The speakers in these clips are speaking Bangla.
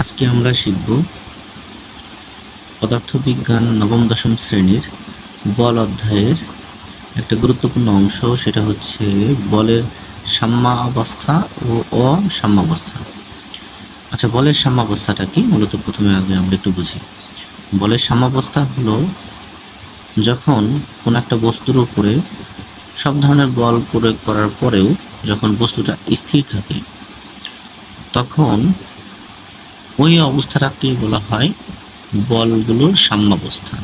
আজকে আমরা শিখব পদার্থবিজ্ঞান নবম দশম শ্রেণির বল অধ্যায়ের একটা গুরুত্বপূর্ণ অংশ, সেটা হচ্ছে বলের সাম্যাবস্থা ও অসাম্যাবস্থা। আচ্ছা বলের সাম্যাবস্থাটা কি? মূলত প্রথমে আগে আমরা একটু বুঝি। বলের সাম্যাবস্থা হলো যখন কোনো একটা বস্তুর উপরে সব ধরনের বল প্রয়োগ করার পরেও যখন বস্তুটা স্থির থাকে, তখন ওই অবস্থাটাকেই বলা হয়? বলগুলোর সাম্যাবস্থা।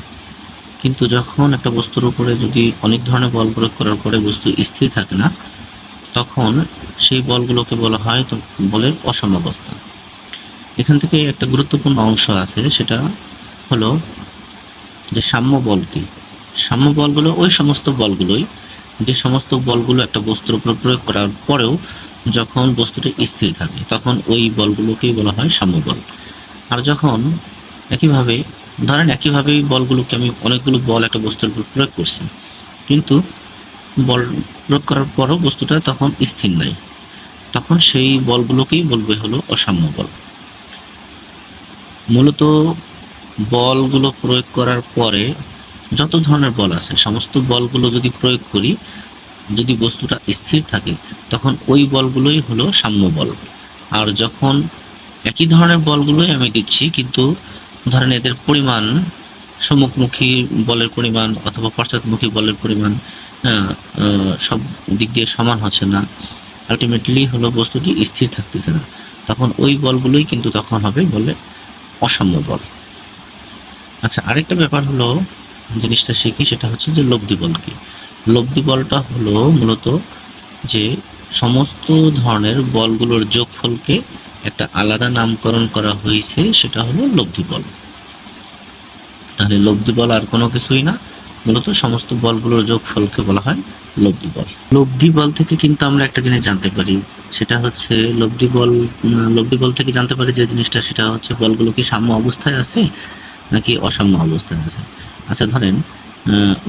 কিন্তু যখন একটা বস্তুর উপরে যদি অনেক ধরনের বল প্রয়োগ করার পরে বস্তু স্থির থাকে না, তখন সেই বলগুলোকে বলা হয় তো বলের অসাম্যাবস্থা। এখান থেকে একটা গুরুত্বপূর্ণ অংশ আছে, সেটা হলো যে সাম্য বল কি? সাম্য বলগুলো ওই সমস্ত বলগুলোই। যে সমস্ত বলগুলো একটা বস্তুর উপর প্রয়োগ করার পরেও যখন বস্তুটি স্থির থাকে, তখন ওই বলগুলোকেই বলা হয় সাম্য বল। আর যখন একইভাবে, ধরেন একইভাবেই বলগুলোকে আমি অনেকগুলো বল একটা বস্তুর উপর প্রয়োগ করছি, কিন্তু বল প্রয়োগ করার পরও বস্তুটা তখন স্থির নাই, তখন সেই বলগুলোকেই বলবে হলো অসাম্য বল। মূলত বলগুলো প্রয়োগ করার পরে যত ধরনের বল আছে, সমস্ত বলগুলো যদি প্রয়োগ করি যদি বস্তুটা স্থির থাকে, তখন ওই বলগুলোই হলো সাম্য বল। আর যখন একই ধরনের বলগুলোই আমি দিচ্ছি, কিন্তু ধরেন এদের পরিমাণ, সম্মুখমুখী বলের পরিমাণ অথবা পশ্চাৎমুখী বলের পরিমাণ সব দিক দিয়ে সমান হচ্ছে না। আলটিমেটলি হলো বস্তুটি স্থির থাকতেছে না। তখন ওই বলগুলোই কিন্তু তখন হবে বলে অসাম্য বল। আচ্ছা আরেকটা ব্যাপার হলো, জিনিসটা শিখি, সেটা হচ্ছে যে লব্ধি বল কি। লব্ধি বলটা হলো মূলত যে সমস্ত ধরনের বলগুলোর যোগফলকে একটা আলাদা নামকরণ করা হয়েছে, সেটা হলো লব্ধি বল। তাহলে লব্ধি বল আর কোনো কিছুই না, মূলত সমস্ত বলগুলোর যোগফলকে বলা হয় লব্ধি বল। লব্ধি বল থেকে কিন্তু আমরা একটা জিনিস জানতে পারি, সেটা হচ্ছে লব্ধি বল লব্ধি বল থেকে জানতে পারি যে জিনিসটা, সেটা হচ্ছে বলগুলো কি সাম্য অবস্থায় আছে নাকি অসাম্য অবস্থায় আছে। আচ্ছা ধরেন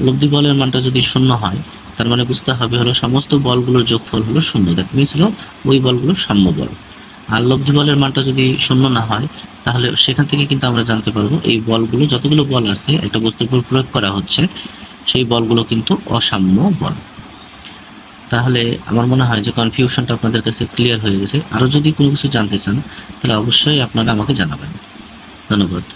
লব্ধি বলের মানটা যদি শূন্য হয়, তার মানে বুঝতে হবে হলো সমস্ত বলগুলোর যোগফল হলো শূন্য। দ্যাট মিনস হলো ওই বলগুলো সাম্য বল। আর লব্ধি বলের মানটা যদি শূন্য না হয়, তাহলে সেখান থেকে কিন্তু আমরা জানতে পারব এই বলগুলো, যতগুলো বল আছে, একটা বস্তুর উপর প্রয়োগ করা হচ্ছে, সেই বলগুলো কিন্তু অসাম্য বল। তাহলে আমার মনে হয় যে কনফিউশনটা আপনাদের কাছে ক্লিয়ার হয়ে গেছে। আরও যদি কোনো কিছু জানতে চান, তাহলে অবশ্যই আপনারা আমাকে জানাবেন। ধন্যবাদ।